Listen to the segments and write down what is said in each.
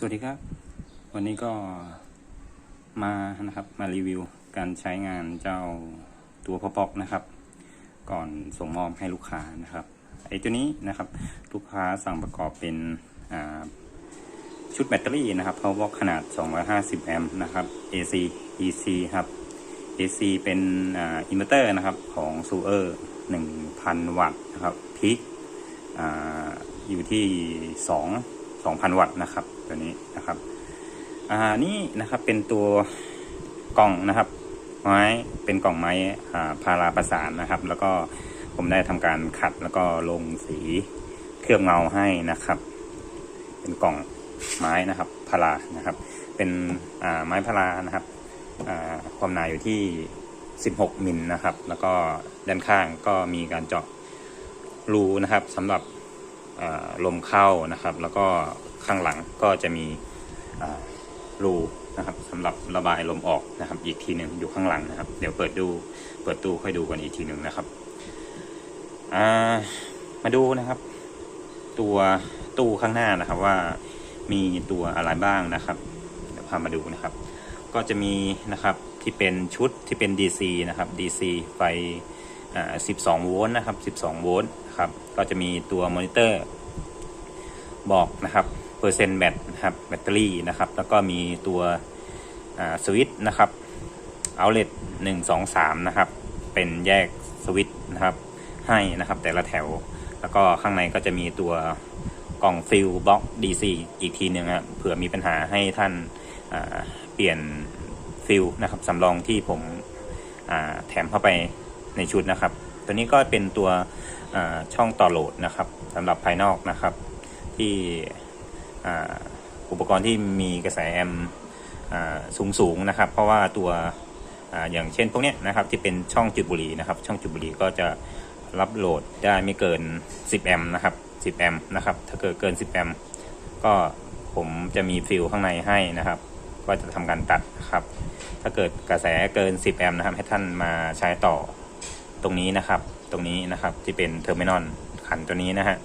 สวัสดีครับ วันนี้ก็มานะครับมารีวิวการใช้งานเจ้าตัวพอปอกนะครับ ก่อนส่งมอบให้ลูกค้านะครับไอ้ตัวนี้นะครับลูกค้าสั่งประกอบเป็นชุดแบตเตอรี่นะครับ power box ขนาด 250 แอมป์นะครับ AC DC ครับ AC เป็นอินเวอร์เตอร์นะครับของซูเออร์1,000 วัตต์นะครับพีคออยู่ที่สองสองพันวัตต์นะครับ ตัวนี้นะครับ อ่านี่นะครับเป็นตัวกล่องนะครับไม้เป็นกล่องไม้อ่าพาราประสานนะครับ แล้วก็ผมได้ทำการขัดแล้วก็ลงสีเคลือบเงาให้นะครับ เป็นกล่องไม้นะครับพารานะครับ เป็นอ่าไม้พารานะครับอ่าความหนาอยู่ที่16มิลนะครับ แล้วก็ด้านข้างก็มีการเจาะรูนะครับสำหรับลมเข้านะครับ แล้วก็ ข้างหลังก็จะมีรูนะครับสำหรับระบายลมออกนะครับ อีกทีหนึ่งอยู่ข้างหลังนะครับ เดี๋ยวเปิดดูเปิดตู้ค่อยดูกันอีกทีหนึ่งนะครับามาดูนะครับ ตัวตู้ข้างหน้านะครับว่ามีตัวอะไรบ้างนะครับเดี๋ยวพามาดูนะครับ ก็จะมีนะครับที่เป็นชุดที่เป็น DC นะครับ DC ไฟอ่า12 โวลต์นะครับ 12 โวลต์ครับ ก็จะมีตัวมอนิเตอร์บอกนะครับ เปอร์เซ็นต์แบตนะครับแบตเตอรี่นะครับ แล้วก็มีตัวสวิตช์นะครับเอาเล t 1 2 3นะครับ เป็นแยกสวิตช์นะครับ ให้นะครับแต่ละแถว แล้วก็ข้างในก็จะมีตัวกล่องฟิลบล็อก DC อีกทีหนึ่งครับเผื่อมีปัญหาให้ท่านเปลี่ยนฟิลนะครับสำรองที่ผมแถมเข้าไปในชุดนะครับ ตัวนี้ก็เป็นตัวช่องต่อโหลดนะครับสำหรับภายนอกนะครับ ที่ อุปกรณ์ที่มีกระแสแอมสูงสูงๆนะครับ เพราะว่าตัวออย่างเช่นพวกนี้นะครับที่เป็นช่องจุดบุหรี่นะครับ ช่องจุดบุหรี่ก็จะรับโหลดได้ไม่เกิน 10 แอมป์นะครับ 10 แอมป์นะครับ ถ้าเกิดเกิน 10 แอมป์ก็ผมจะมีฟิลข้างในให้นะครับ ก็จะทำการตัดนะครับ ถ้าเกิดกระแสเกิน 10 แอมป์นะครับ ให้ท่านมาใช้ต่อตรงนี้นะครับ ตรงนี้นะครับที่เป็นเทอร์มินอลขันตัวนี้นะฮะ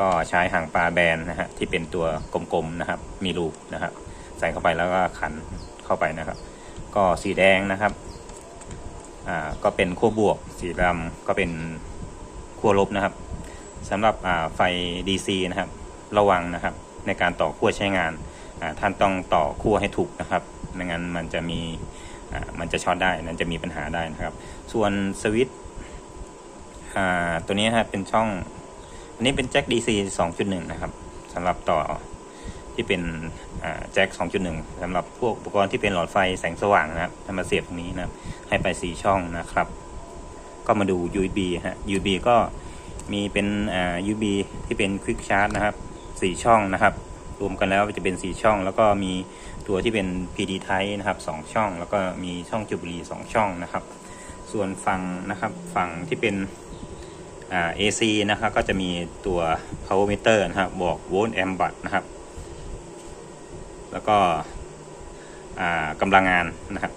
ก็ใช้หางปลาแบนนะฮะที่เป็นตัวกลมๆนะครับ มีรูนะครับ ใส่เข้าไปแล้วก็ขันเข้าไปนะครับ ก็สีแดงนะครับอ่าก็เป็นขั้วบวก สีดำก็เป็นขั้วลบนะครับสำหรับอ่าไฟ DC นะครับ ระวังนะครับ ในการต่อขั้วใช้งานอ่าท่านต้องต่อขั้วให้ถูกนะครับไม่งั้นมันจะมีอ่ามันจะช็อตได้มันจะมีปัญหาได้นะครับ ส่วนสวิตช์อ่าตัวนี้นะครเป็นช่อง อันนี้เป็นแจ็ค DC 2.1 นะครับสำหรับต่อที่เป็นแจ็ค 2.1สำหรับพวกอุปกรณ์ที่เป็นหลอดไฟแสงสว่างนะครับให้มาเสียบตรงนี้นะครับให้ไป 4 ช่องนะครับ ก็มาดู USB ฮะ USB ก็มีเป็นอ่า USB ที่เป็น Quick Charge นะครับ 4 ช่องนะครับ รวมกันแล้วจะเป็น 4 ช่อง แล้วก็มีตัวที่เป็น PD Type นะครับ 2 ช่อง แล้วก็มีช่องจุบุรี 2 ช่องนะครับ ส่วนฝั่งนะครับฝั่งที่เป็น AC นะครับก็จะมีตัว power meter นะครับบอกโวลต์แอมป์บัตนะครับ แล้วก็กำลังงานนะครับ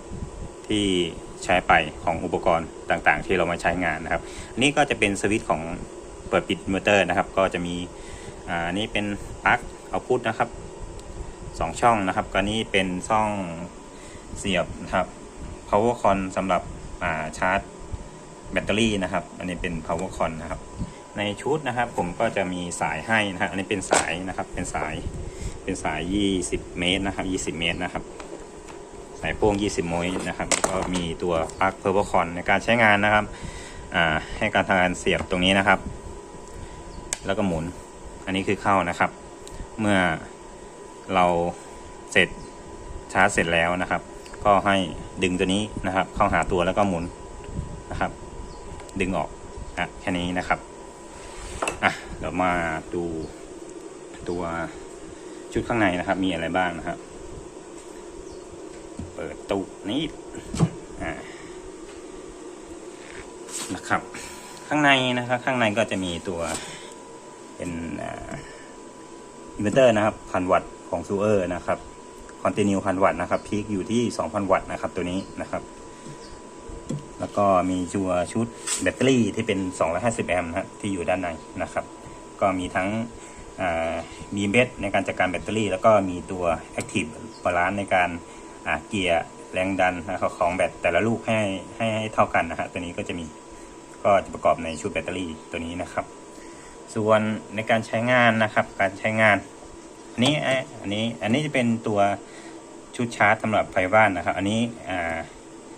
ที่ใช้ไปของอุปกรณ์ต่างๆ ที่เรามาใช้งานนะครับ อันนี้ก็จะเป็นสวิตช์ของเปิดปิดมอเตอร์นะครับ ก็จะมีอันนี้เป็นปลั๊กเอาพุทนะครับสองช่องนะครับ ก็นี้เป็นช่องเสียบนะครับ power con สำหรับชาร์จ แบตเตอรี่นะครับ อันนี้เป็น power con นะครับ ในชุดนะครับ ผมก็จะมีสายให้นะครับอันนี้เป็นสายนะครับ เป็นสายเป็นสาย 20 เมตรนะครับ20 เมตรนะครับ สายโป้ง20 โมลนะครับ ก็มีตัวปลั๊ก power con ในการใช้งานนะครับให้การทำงานเสียบตรงนี้นะครับ แล้วก็หมุน อันนี้คือเข้านะครับ เมื่อเราเสร็จชาร์จเสร็จแล้วนะครับ ก็ให้ดึงตัวนี้นะครับ เข้าหาตัวแล้วก็หมุนนะครับ ดึงออกอะแค่นี้นะครับอะเดี๋ยวมาดูตัวชุดข้างในนะครับ มีอะไรบ้างนะครับ เปิดตู้นี้อ่านะครับ ข้างในนะครับ ข้างในก็จะมีตัวเป็นอินเวอร์เตอร์นะครับพันวัตต์ของซูเออร์นะครับคอนติเนียพันวัตต์นะครับพีคอยู่ที่ 2,000 วัตต์นะครับตัวนี้นะครับ แล้วก็มีชัวชุดแบตเตอรี่ที่เป็น 250 แอมป์นะที่อยู่ด้านในนะครับ ก็มีทั้งมีเบสในการจัดการแบตเตอรี่ แล้วก็มีตัว Active Balance ในการเกียร์แรงดันนะครับของแบตแต่ละลูกให้ให้ให้เท่ากันนะฮะตัวนี้ก็จะมีก็จะประกอบในชุดแบตเตอรี่ตัวนี้นะครับ ส่วนในการใช้งานนะครับ การใช้งาน อันนี้อันนี้อันนี้จะเป็นตัวชุดชาร์จสำหรับไฟบ้านนะครับ อันนี้อ่า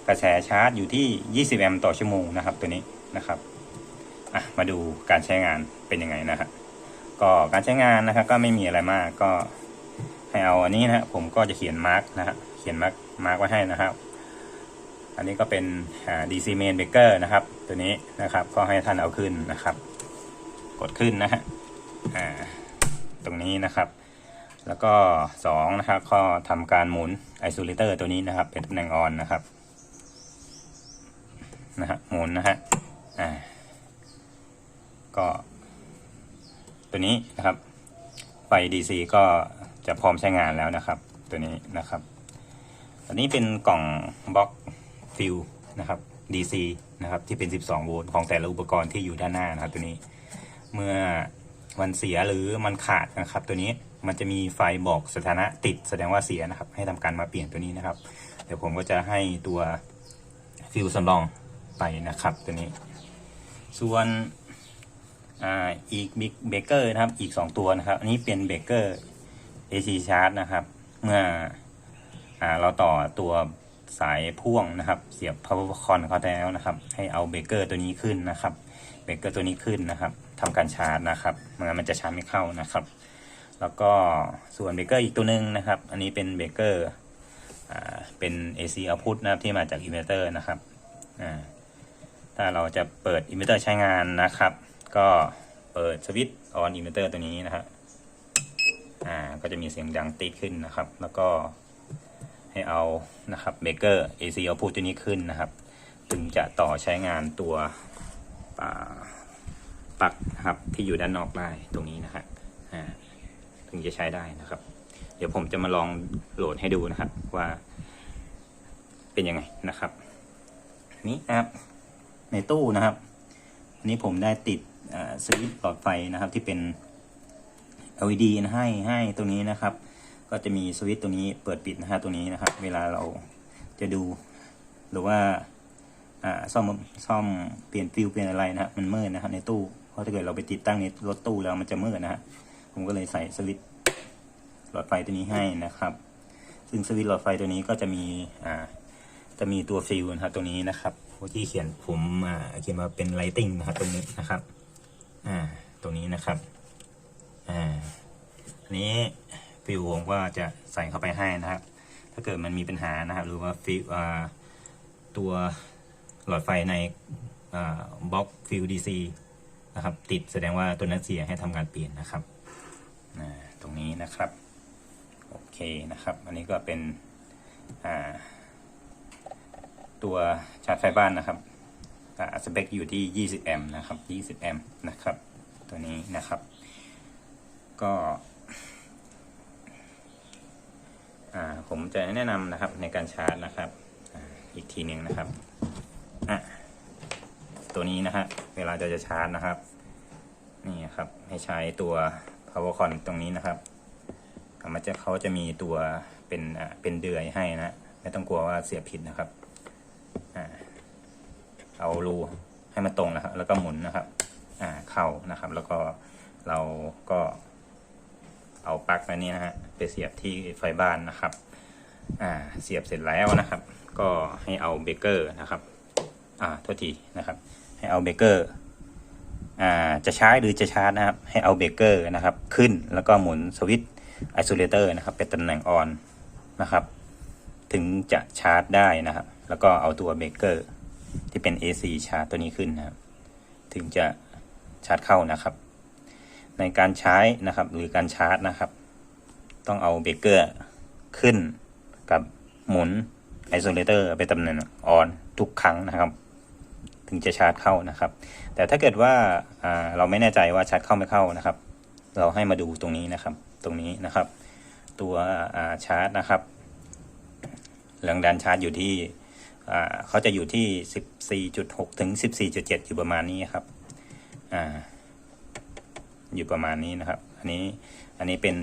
กระแสชาร์จอยู่ที่ 20 แอมป์ต่อชั่วโมงนะครับ ตัวนี้นะครับอะมาดูการใช้งานเป็นยังไงนะครับก็การใช้งานนะครับ ก็ไม่มีอะไรมากก็ให้เอาอันนี้นะผมก็จะเขียนมาร์กนะครับเขียนมาร์กมาร์กไว้ให้นะครับ อันนี้ก็เป็น DC main breaker นะครับ ตัวนี้นะครับ ก็ให้ท่านเอาขึ้นนะครับ กดขึ้นนะฮะตรงนี้นะครับ แล้วก็สองนะครับก็ทำการหมุนไอโซเลเตอร์ตัวนี้นะครับ เป็นตำแหน่งออนนะครับ นะฮะหมุนนะฮะอ่าก็ตัวนี้นะครับไฟ DC ก็จะพร้อมใช้งานแล้วนะครับ ตัวนี้นะครับอันนี้เป็นกล่องบล็อกฟิลนะครับ DC นะครับที่เป็น 12 โวลต์ของแต่ละอุปกรณ์ที่อยู่ด้านหน้านะครับตัวนี้ เมื่อมันเสียหรือมันขาดนะครับ ตัวนี้มันจะมีไฟบอกสถานะติดแสดงว่าเสียนะครับ ให้ทำการมาเปลี่ยนตัวนี้นะครับ เดี๋ยวผมก็จะให้ตัวฟิลสำรอง ไปนะครับตัวนี้ ส่วนอ,อีกบิ๊กเบเกอร์นะครับอีก 2 ตัวนะครับ อันนี้เป็นเบเกอร์ AC charge นะครับ เมื่ออเราต่อตัวสายพ่วงนะครับ เสียบ power con เข้าแล้วนะครับ ให้เอาเบเกอร์ตัวนี้ขึ้นนะครับเบเกอร์ตัวนี้ขึ้นนะครับทำการชาร์จนะครับไมันมันจะชาร์จไม่เข้านะครับ แล้วก็ส่วนเบเกอร์อีกตัวหนึ่งนะครับ อันนี้เป็นเบเกอร์เป็น AC output นะครับที่มาจากอินเวอร์เตอร์นะครับอ่า ถ้าเราจะเปิดอินเวอร์เตอร์ใช้งานนะครับ ก็เปิดสวิตช์ออนอินเวอร์เตอร์ตัวนี้นะครับอ่าก็จะมีเสียงดังติดขึ้นนะครับ แล้วก็ให้เอานะครับเบรกเกอร์ AC output ตัวนี้ขึ้นนะครับ ถึงจะต่อใช้งานตัวปลั๊กนะครับที่อยู่ด้านนอกได้ตรงนี้นะครับอ่าถึงจะใช้ได้นะครับ เดี๋ยวผมจะมาลองโหลดให้ดูนะครับว่าเป็นยังไงนะครับนนี้นะครับ ในตู้นะครับอันนี้ผมได้ติดสวิตช์หลอดไฟนะครับที่เป็น LED นะให้ให้ตัวนี้นะครับ ก็จะมีสวิตช์ตัวนี้เปิดปิดนะฮะตัวนี้นะครับ เวลาเราจะดู หรือว่าซ่อมซ่อมเปลี่ยนฟิวเปลี่ยนอะไรนะฮะมันมืดนะฮะในตู้เพราะถ้าเกิดเราไปติดตั้งในรถตู้แล้วมันจะมืดนะฮะผมก็เลยใส่สวิตช์หลอดไฟตัวนี้ให้นะครับ ซึ่งสวิตช์หลอดไฟตัวนี้ก็จะมีจะมีตัวฟิวนะครับตรงนี้นะครับ ที่เขียนผมอ่าเขียนมาเป็นไลติงนะครับตรงนี้นะครับ อ่า ตรงนี้นะครับ อ่าอันนี้ฟิวผมก็จะใส่เข้าไปให้นะครับ ถ้าเกิดมันมีปัญหานะครับ หรือว่าฟิวอ่าตัวหลอดไฟในบล็อกฟิวดีซีนะครับ ติดแสดงว่าตัวนั้นเสียให้ทำการเปลี่ยนนะครับอ่าตรงนี้นะครับ โอเคนะครับ อันนี้ก็เป็นอ่า ตัวชาร์จไฟบ้านนะครับอ่าสเปคอยู่ที่ 20 แอมป์นะครับ 20 แอมป์นะครับ ตัวนี้นะครับ ก็ผมจะแนะนำนะครับในการชาร์จนะครับออีกทีหนึ่งนะครับ ตัวนี้นะฮะเวลาจะจะชาร์จนะครับ นี่ครับ ให้ใช้ตัว power con ตรงนี้นะครับมันจะเขาจะมีตัวเป็นเป็นเดือยให้นะ ไม่ต้องกลัวว่าเสียบผิดนะครับ เอารูให้มันตรงนะครับ แล้วก็หมุนนะครับอ่าเข้านะครับ แล้วก็เราก็เอาปลั๊กอันนี้นะฮะไปเสียบที่ไฟบ้านนะครับอ่าเสียบเสร็จแล้วนะครับ ก็ให้เอาเบเกอร์นะครับอ่าโทษทีนะครับ ให้เอาเบเกอร์อ่าจะใช้หรือจะชาร์จนะครับ ให้เอาเบเกอร์นะครับ ขึ้นแล้วก็หมุนสวิตช์ไอโซเลเตอร์นะครับเป็นตำแหน่งออนนะครับ ถึงจะชาร์จได้นะครับ แล้วก็เอาตัวเบเกอร์ที่เป็น AC ชาร์จตัวนี้ขึ้นนะครับ ถึงจะชาร์จเข้านะครับ ในการใช้นะครับ หรือการชาร์จนะครับ ต้องเอาเบเกอร์ขึ้นกับหมุนไอโซเลเตอร์ไปตำแหน่งออนทุกครั้งนะครับ ถึงจะชาร์จเข้านะครับ แต่ถ้าเกิดว่าาเราไม่แน่ใจว่าชาร์จเข้าไม่เข้านะครับ เราให้มาดูตรงนี้นะครับ ตรงนี้นะครับ ตัวาชาร์จนะครับแรงดันชาร์จอยู่ที่ เขาจะอยู่ที่ 14.6 ถึง 14.7 อยู่ประมาณนี้ครับออยู่ประมาณนี้นะครับ อันนี้ อันนี้เป็น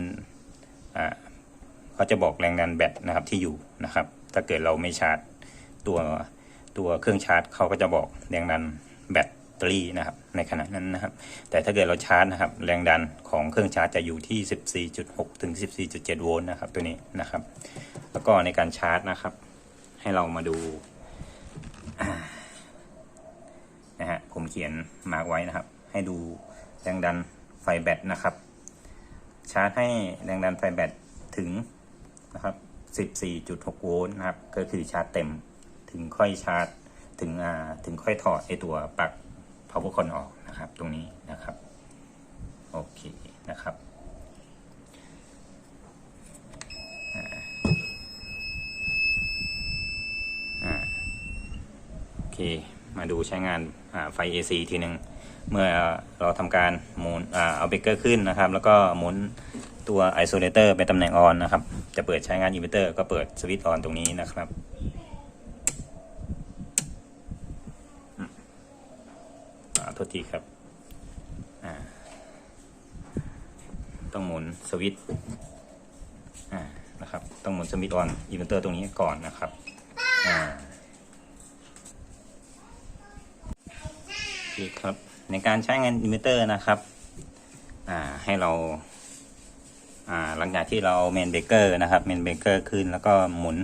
เขาจะบอกแรงดันแบตนะครับที่อยู่นะครับ ถ้าเกิดเราไม่ชาร์จตัวตัวเครื่องชาร์จเขาก็จะบอกแรงดันแบตเตอรี่นะครับ ในขณะนั้นนะครับ แต่ถ้าเกิดเราชาร์จนะครับ แรงดันของเครื่องชาร์จจะอยู่ที่ 14.6 ถึง 14.7 โวลต์นะครับ ตัวนี้นะครับ แล้วก็ในการชาร์จนะครับ ให้เรามาดูนะฮะผมเขียนมาร์กไว้นะครับ ให้ดูแรงดันไฟแบตนะครับ ชาร์จให้แรงดันไฟแบตถึงนะครับ14.6 โวลต์นะครับ ก็คือชาร์จเต็มถึงค่อยชาร์จถึงอ่าถึงค่อยถอดไอตัวปลั๊ก power con ออกนะครับ ตรงนี้นะครับ โอเคนะครับ อ่า โอ เคมาดูใช้งานไฟ AC ทีหนึ่งเมื่อเราทำการหมุนเอาเบรกเกอร์ขึ้นนะครับ แล้วก็หมุนตัวไอโซเลเตอร์ไปตำแหน่งออนนะครับ จะเปิดใช้งานอินเวอร์เตอร์ก็เปิดสวิตช์ออนตรงนี้นะครับอ่าโทษทีครับอ่าต้องหมุนสวิตช์อ่านะครับ ต้องหมุนสวิตช์ออนอินเวอร์เตอร์ตรงนี้ก่อนนะครับอ่า อีก ครับ ในการใช้งานอินเวอร์เตอร์นะครับให้เราหลังจากที่เราเมนเบเกอร์นะครับเมนเบเกอร์ขึ้นแล้วก็หมุน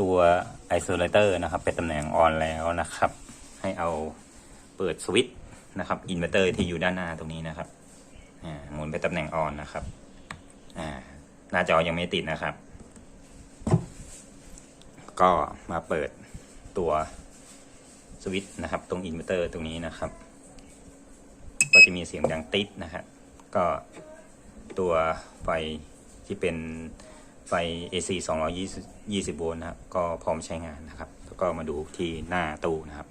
ตัวไอโซเลเตอร์นะครับเป็นตำแหน่งออนแล้วนะครับ ให้เอาเปิดสวิตช์นะครับอินเวอร์เตอร์ที่อยู่ด้านหน้าตรงนี้นะครับหมุนไปตำแหน่งออนนะครับหน้าจอยังไม่ติดนะครับ ก็มาเปิดตัวสวิตช์นะครับ ตรงอินเวอร์เตอร์ตรงนี้นะครับ ก็จะมีเสียงดังติดนะฮะก็ตัวไฟที่เป็นไฟ AC 220 โวลต์นะครับ ก็พร้อมใช้งานนะครับ แล้วก็มาดูที่หน้าตู้นะครับ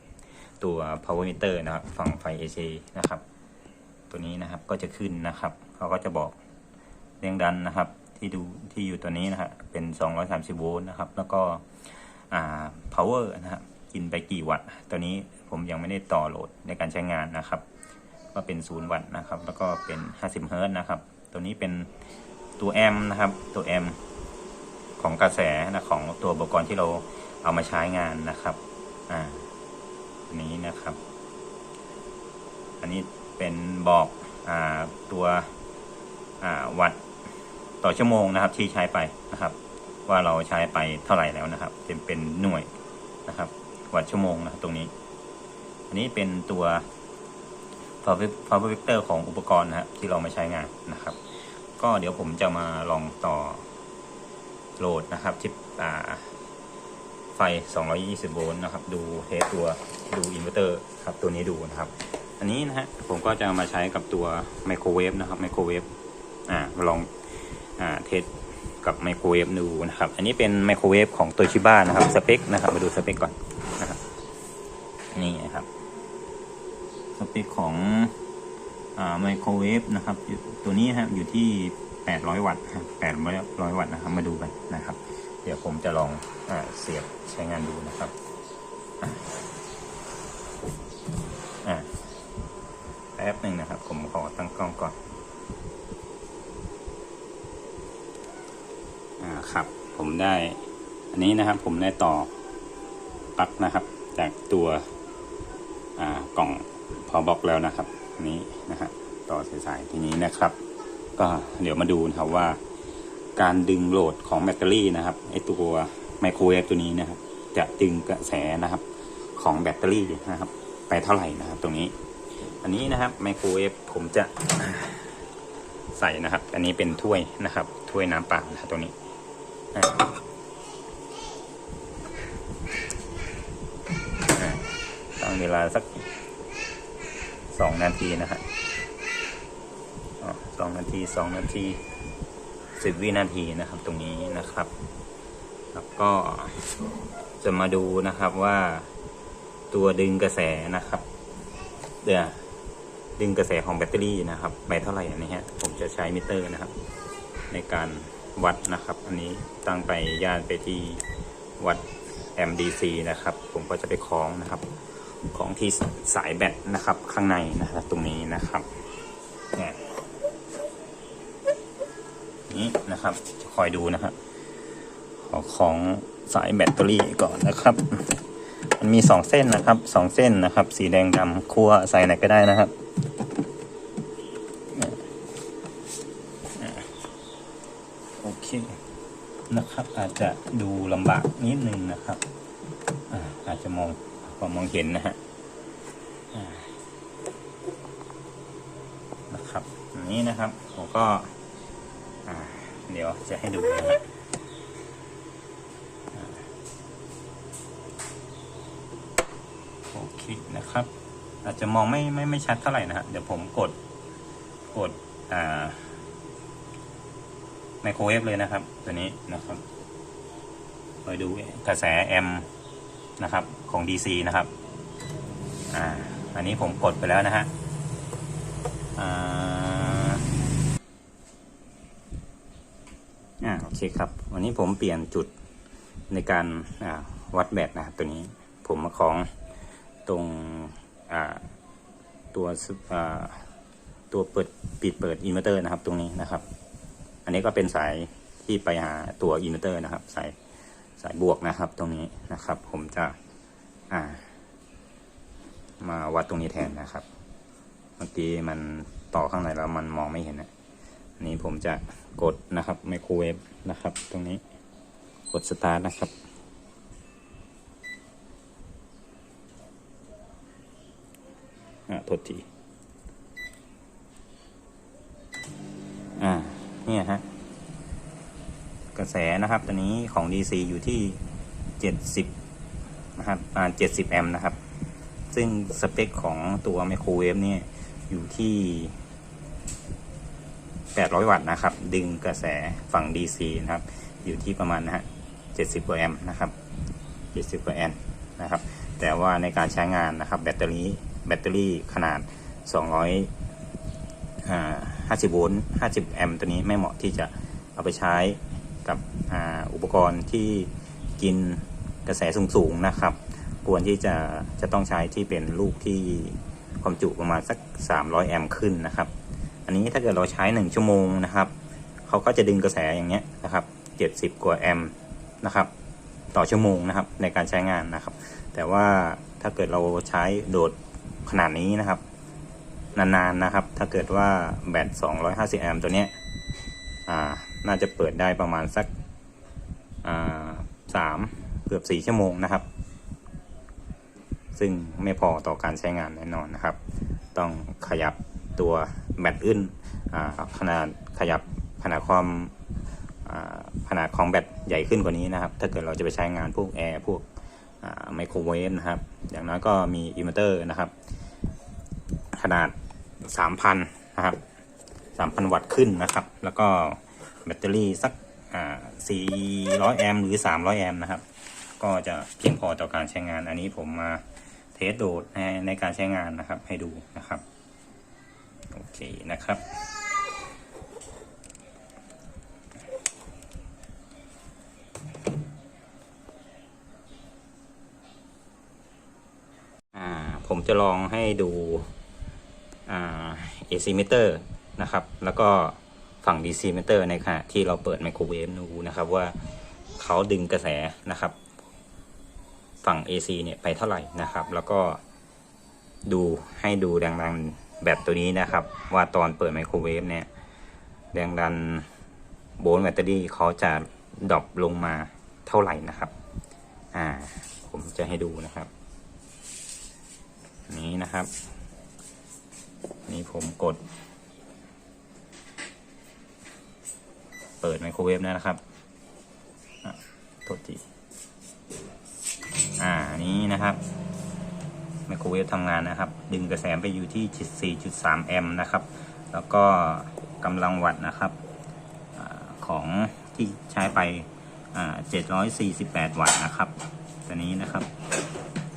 ตัว power meter นะครับ ฝั่งไฟ AC นะครับ ตัวนี้นะครับก็จะขึ้นนะครับ เขาก็จะบอกแรงดันนะครับ ที่ดูที่อยู่ตัวนี้นะฮะเป็น 230 โวลต์นะครับ แล้วก็อ่า power นะครับ กินไปกี่วัตต์ ตัวนี้ผมยังไม่ได้ต่อโหลดในการใช้งานนะครับ ก็เป็น 0 วัตต์นะครับ แล้วก็เป็น 50เฮิร์ตนะครับ ตัวนี้เป็นตัวแอมนะครับ ตัวแอมของกระแสนะของตัวอุปกรณ์ที่เราเอามาใช้งานนะครับ อ่าตัวนี้นะครับ อันนี้เป็นบอกอ่าตัวอ่าวัตต์ต่อชั่วโมงนะครับ ที่ใช้ไปนะครับ ว่าเราใช้ไปเท่าไหร่แล้วนะครับ เป็นเป็นหน่วยนะครับ วัตต์ชั่วโมงนะตรงนี้ อันนี้เป็นตัว power vector ของอุปกรณ์นะครับที่เรามาใช้งานนะครับ ก็เดี๋ยวผมจะมาลองต่อโหลดนะครับที่อ่าไฟ 220 โวลต์นะครับ ดูเทสตัวดูอินเวอร์เตอร์ครับตัวนี้ดูนะครับ อันนี้นะฮะผมก็จะมาใช้กับตัวไมโครเวฟนะครับไมโครเวฟอ่ามาลองอ่าเทสกับไมโครเวฟดูนะครับ อันนี้เป็นไมโครเวฟของตัวชิบ้านะครับสเปคนะครับ มาดูสเปคก่อนนะครับนี่นะครับ เปคของไมโครเวฟนะครับ ตัวนี้ครับอยู่ที่ 800 วัตต์ครับ800 วัตต์นะครับ มาดูกันนะครับ เดี๋ยวผมจะลองอเสียบใช้งานดูนะครับอะอะแป๊บหนึ่งนะครับ ผมขอตั้งกล้องก่อนอ่าครับ ผมได้ อันนี้นะครับ ผมได้ต่อปลั๊กนะครับ จากตัวกล่อง พอบล็อกแล้วนะครับนี้นะฮะต่อสายๆทีนี้นะครับ ก็เดี๋ยวมาดูนะครับว่า การดึงโหลดของแบตเตอรี่นะครับไอตัวไมโครเวฟตัวนี้นะครับ จะดึงกระแสนะครับของแบตเตอรี่นะครับ ไปเท่าไหร่นะครับ ตรงนี้ อันนี้นะครับไมโครเวฟผมจะใส่นะครับ อันนี้เป็นถ้วยนะครับ ถ้วยน้ำเปล่านะครับตรงนี้ตั้งเวลาสัก สองนาทีนะฮะสองนาทีสองนาทีสิบวินาทีนะครับตรงนี้นะครับแล้วก็จะมาดูนะครับว่าตัวดึงกระแสนะครับเดี๋ยวดึงกระแสของแบตเตอรี่นะครับไปเท่าไหร่อันนี้ฮะผมจะใช้มิเตอร์นะครับ ในการวัดนะครับ อันนี้ตั้งไปย่านไปที่วัด MDC นะครับ ผมก็จะไปคล้องนะครับ ของที่สายแบตนะครับข้างในนะครับตรงนี้นะครับนี่นะครับคอยดูนะครับขอของสายแบตเตอรี่ก่อนนะครับ มันมีสองเส้นนะครับสองเส้นนะครับ สีแดงดำคั่วใส่ไหนก็ได้นะครับโอเคนะครับ อาจจะดูลำบากนิดนึงนะครับอาจจะมอง พอมองเห็นนะฮะนะครับนนี้นะครับผมก็เดี๋ยวจะให้ดูนะฮะโอเคนะครับ อาจจะมองไม่ไม่ไม่ชัดเท่าไหร่นะฮะเดี๋ยวผมกดกดอ่าไมโครเวฟเลยนะครับ ตัวนี้นะครับคอยดูกระแสแอม นะครับของ DC นะครับอ่าอันนี้ผมกดไปแล้วนะฮะอ่าอ่าโอเคครับ วันนี้ผมเปลี่ยนจุดในการอ่าวัดแบตนะครับตัวนี้ผมมาของตรงอ่าตัวอ่าตัวเปิดปิดเปิดอินเวอร์เตอร์นะครับตรงนี้นะครับ อันนี้ก็เป็นสายที่ไปหาตัวอินเวอร์เตอร์นะครับสาย สายบวกนะครับตรงนี้นะครับ ผมจะอ่า มาวัดตรงนี้แทนนะครับ เมื่อกี้มันต่อข้างในแล้วมันมองไม่เห็นนะอันนี้ผมจะกดนะครับไมโครเวฟนะครับ ตรงนี้กดสตาร์ทนะครับ อ่าโทษที อ่า เนี่ยฮะกระ แสนะครับตัวนี้ของ DC อยู่ที่ 70 นะครับประมาณ70 แอมป์นะครับ ซึ่งสเปคของตัวไมโครเวฟเนี่ยอยู่ที่ 800 วัตต์นะครับ ดึงกระแสฝั่ง DC นะครับ อยู่ที่ประมาณนะฮะ 70 กว่าแอมป์นะครับ 70 กว่าแอมป์นะครับ แต่ว่าในการใช้งานนะครับ แบตเตอรี่แบตเตอรี่ขนาด 200อ่า50 โวลต์ 50 แอมป์ตัวนี้ไม่เหมาะที่จะเอาไปใช้ กับอ,อุปกรณ์ที่กินกระแสสูงๆนะครับ ควรที่จะจะต้องใช้ที่เป็นลูกที่ความจุประมาณสัก 300 แอมป์ขึ้นนะครับ อันนี้ถ้าเกิดเราใช้ 1 ชั่วโมงนะครับเขาก็จะดึงกระแสอย่างเงี้ยนะครับ70 กว่าแอมป์นะครับ ต่อชั่วโมงนะครับในการใช้งานนะครับ แต่ว่าถ้าเกิดเราใช้โดดขนาดนี้นะครับ นานๆนะครับ ถ้าเกิดว่าแบต 250 แอมป์ตัวเนี้ย น่าจะเปิดได้ประมาณสักสามเกือบสี่ชั่วโมงนะครับ ซึ่งไม่พอต่อการใช้งานแน่นอนนะครับ ต้องขยับตัวแบตอื่นขนาดขยับขนาดความขนาดของแบตใหญ่ขึ้นกว่านี้นะครับ ถ้าเกิดเราจะไปใช้งานพวกแอร์พวกไมโครเวฟนะครับ อย่างน้อยก็มีอินเวอร์เตอร์นะครับ ขนาด 3,000 นะครับ 3,000 วัตต์ขึ้นนะครับ แล้วก็แบตเตอรี่สักอ่า400 แอมป์หรือ 300 แอมป์นะครับ ก็จะเพียงพอต่อการใช้งาน อันนี้ผมมาเทสโดดในในการใช้งานนะครับ ให้ดูนะครับ โอเคนะครับ ผมจะลองให้ดู อ่า AC meter นะครับ แล้วก็ฝั่ง DC meter ในขณะที่เราเปิดไมโครเวฟดูนะครับว่าเขาดึงกระแสนะครับ ฝั่ง AC เนี่ยไปเท่าไหร่นะครับ แล้วก็ดูให้ดูแรงดันแบตตัวนี้นะครับ ว่าตอนเปิดไมโครเวฟเนี่ยแรงดันโวลต์แบตเตอรี่เขาจะดรอปลงมาเท่าไหร่นะครับ อ่า ผมจะให้ดูนะครับ นี้นะครับ นี่ผมกด เปิดไมโครเวฟแล้นะครับโทษทีอ่านี้นะครับไมโครเวฟทำงานนะครับ ดึงกระแสไปอยู่ที่ 4.3 แอมป์นะครับ แล้วก็กำลังวัตต์นะครับอของที่ใช้ไป748 วัตต์นะครับตัวนี้นะครับ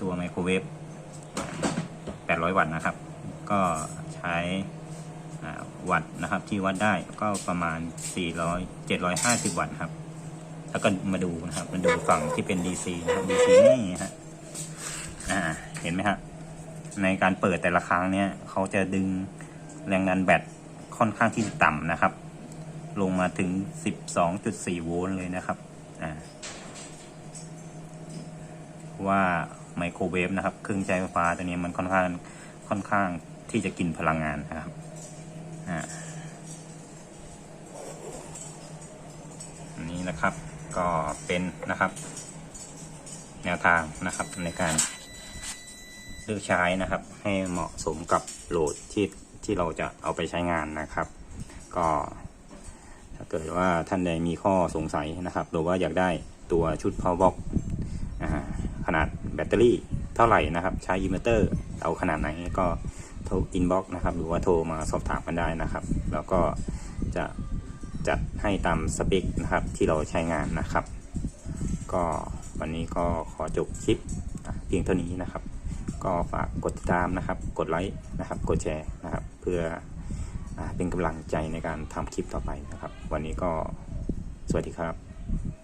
ตัวไมโครเวฟ800 วัตต์นะครับ ก็ใช้ วัตต์นะครับ ที่วัดได้ก็ประมาณ 400 750 วัตต์ครับ แล้วก็มาดูนะครับมาดูฝั่งที่เป็น DC นะครับ DC นี่ฮะอ่าเห็นไหมครับในการเปิดแต่ละครั้งเนี่ยเขาจะดึงแรงดันแบตค่อนข้างที่จะต่ำนะครับ ลงมาถึง 12.4 โวลต์เลยนะครับอ่าว่าไมโครเวฟนะครับ เครื่องใช้ไฟฟ้าตัวนี้มันค่อนข้างค่อนข้างที่จะกินพลังงานนะครับ อันนี้นะครับก็เป็นนะครับ แนวทางนะครับในการเลือกใช้นะครับ ให้เหมาะสมกับโหลดที่ที่เราจะเอาไปใช้งานนะครับ ก็ถ้าเกิดว่าท่านใดมีข้อสงสัยนะครับ หรือว่าอยากได้ตัวชุด power box ขนาดแบตเตอรี่เท่าไหร่นะครับ ใช้อินเวอร์เตอร์เอาขนาดไหนก็ รอินบ็อกนะครับ หรือว่าโทรมาสอบถามกันได้นะครับ แล้วก็จะจัดให้ตามสเปคนะครับที่เราใช้งานนะครับ ก็วันนี้ก็ขอจบคลิปเพียงเท่านี้นะครับ ก็ฝากกดติดตามนะครับ กดไลค์นะครับ กดแชร์นะครับ เพื่อเป็นกำลังใจในการทำคลิปต่อไปนะครับ วันนี้ก็สวัสดีครับ